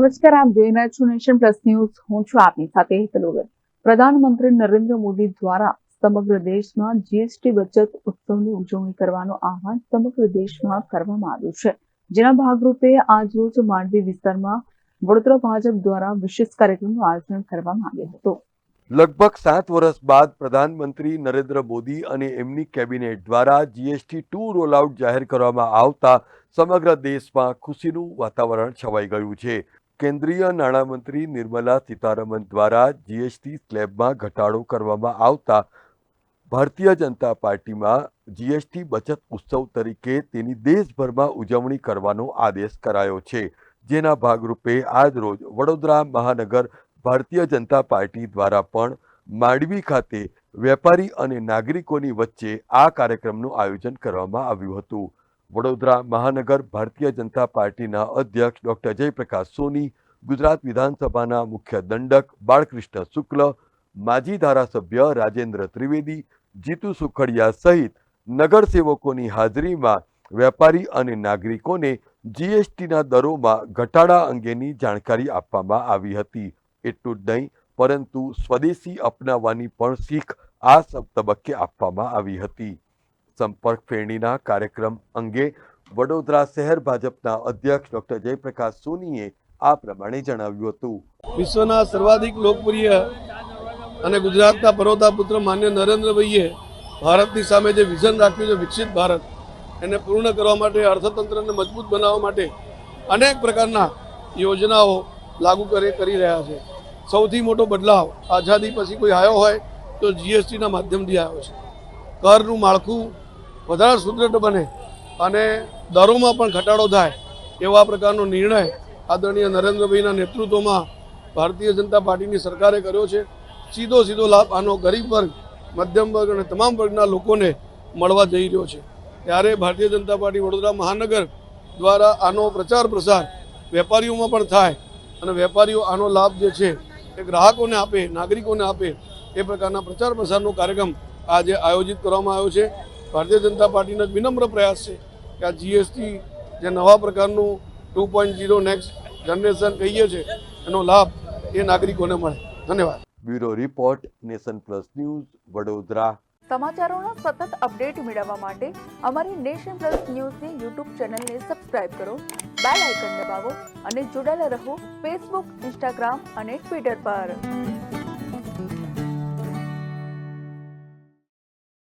નમસ્કાર, આપ જોઈ રહ્યા છો નેશન પ્લસ ન્યૂઝ. હું છું આપની સાથે હેતલ પ્રધાનમંત્રી નરેન્દ્ર મોદી દ્વારા સમગ્ર દેશમાં જીએસટી બચત ઉત્સવની ઉજવણી કરવાનો આહવાન સમગ્ર દેશમાં કરવામાં આવ્યું છે. જેના ભાગરૂપે આજરોજ માંડવી વિસ્તારમાં વડોદરા ભાજપ દ્વારા વિશેષ કાર્યક્રમનું આયોજન કરવામાં આવ્યું હતું. લગભગ સાત વર્ષ બાદ પ્રધાનમંત્રી નરેન્દ્ર મોદી અને એમની કેબિનેટ દ્વારા જીએસટી ટુ રોલઆઉટ જાહેર કરવામાં આવતા સમગ્ર દેશમાં ખુશીનું વાતાવરણ છવાઈ ગયું છે. કેન્દ્રીય નાણામંત્રી નિર્મલા સીતારમણ દ્વારા જીએસટી સ્લેબમાં ઘટાડો કરવામાં આવતા ભારતીય જનતા પાર્ટીમાં જીએસટી બચત ઉત્સવ તરીકે તેની દેશભરમાં ઉજવણી કરવાનો આદેશ કરાયો છે. જેના ભાગરૂપે આજરોજ વડોદરા મહાનગર ભારતીય જનતા પાર્ટી દ્વારા પણ માંડવી ખાતે વેપારી અને નાગરિકોની વચ્ચે આ કાર્યક્રમનું આયોજન કરવામાં આવ્યું હતું. વડોદરા મહાનગર ભારતીય જનતા પાર્ટીના અધ્યક્ષ ડોક્ટર જયપ્રકાશ સોની, ગુજરાત વિધાનસભાના મુખ્ય દંડક બાળકૃષ્ણ શુક્લ, માજી ધારાસભ્ય રાજેન્દ્ર ત્રિવેદી, જીતુ સુખડિયા સહિત નગરસેવકોની હાજરીમાં વેપારી અને નાગરિકોને જીએસટીના દરોમાં ઘટાડા અંગેની જાણકારી આપવામાં આવી હતી. એટલું જ નહીં, પરંતુ સ્વદેશી અપનાવવાની પણ શીખ આ તબક્કે આપવામાં આવી હતી. સંપર્ક ફેરણીના કાર્યક્રમ અંગે વડોદરા શહેર ભાજપના અધ્યક્ષ ડોક્ટર જયપ્રકાશ સોનીએ આ પ્રમાણે જણાવ્યું હતું. વિશ્વના સર્વાધિક લોકપ્રિય અને ગુજરાતના પરોતા પુત્ર માન્ય નરેન્દ્રભાઈએ ભારતની સામે જે વિઝન રાખ્યું છે, વિકસિત ભારત, એને પૂર્ણ કરવા માટે, અર્થતંત્રને મજબૂત બનાવવા માટે અનેક પ્રકારના યોજનાઓ લાગુ કરે, કરી રહ્યા છે. સૌથી મોટો બદલાવ આઝાદી પછી કોઈ આવ્યો હોય તો જીએસટીના માધ્યમથી આવ્યો છે. કરનું માળખું વધારે સુદૃઢ બને અને દરોમાં પણ ઘટાડો થાય એવા પ્રકારનો નિર્ણય આદરણીય નરેન્દ્રભાઈના નેતૃત્વમાં ભારતીય જનતા પાર્ટીની સરકારે કર્યો છે. સીધો સીધો લાભ આનો ગરીબ વર્ગ, મધ્યમ વર્ગ અને તમામ વર્ગના લોકોને મળવા જઈ રહ્યો છે. ત્યારે ભારતીય જનતા પાર્ટી વડોદરા મહાનગર દ્વારા આનો પ્રચાર પ્રસાર વેપારીઓમાં પણ થાય અને વેપારીઓ આનો લાભ જે છે એ ગ્રાહકોને આપે, નાગરિકોને આપે એ પ્રકારના પ્રચાર પ્રસારનો કાર્યક્રમ આજે આયોજિત કરવામાં આવ્યો છે. ભારતીય જનતા પાર્ટીનો એક વિનમ્ર પ્રયાસ છે કે આ જીએસટી જે નવા પ્રકારનું two point zero next generation કહીએ છીએ એનો લાભ એ નાગરિકોને મળે. ધન્યવાદ. Bureau report nation plus news Vadodara. સમાચારોના સતત અપડેટ મેળવવા માટે અમારી નેશન પ્લસ ન્યૂઝની યુટ્યુબ ચેનલને સબસ્ક્રાઇબ કરો બેલ આઇકન દબાવો અને જોડાયેલા રહો ફેસબુક ઇન્સ્ટાગ્રામ અને ટ્વિટર પર.